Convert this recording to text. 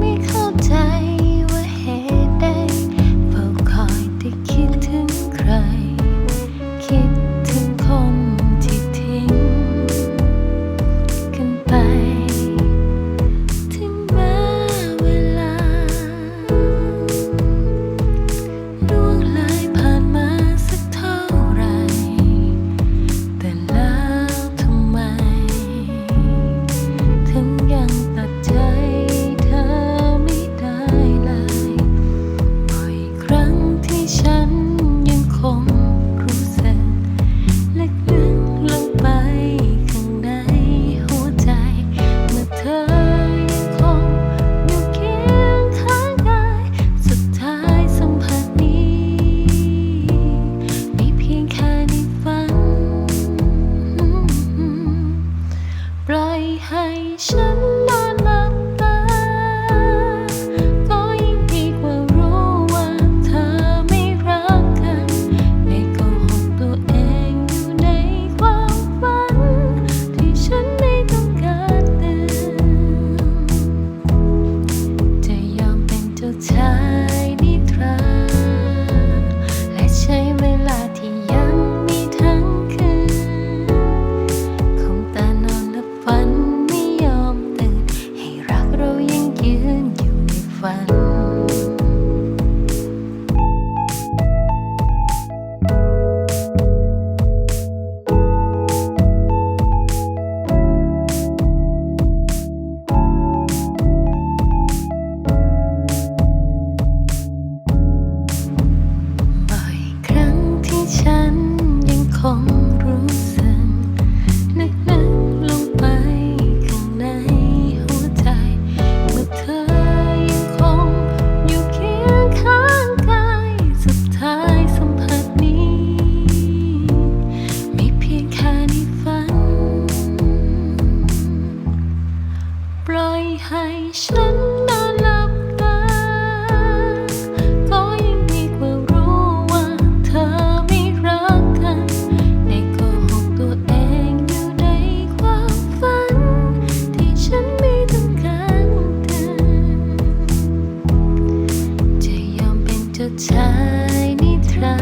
me close. ฉันนอนลับตา ก็ยิ่งดีกว่ารู้ว่าเธอไม่รักกันได้โหกตัวเองอยู่ในความฝัน ที่ฉันไม่ต้องการเดิมจะยอมเป็นเจ้าชาย ยังยืนอยู่ในฝัน ให้ฉันนอนหลับตาก็ยังดีกว่ารู้ว่าเธอไม่รักกันได้โกหกตัวเองอยู่ในความฝัน ที่ฉันไม่ต้องการเธอจะยอมเป็นเจ้าชายนิทรา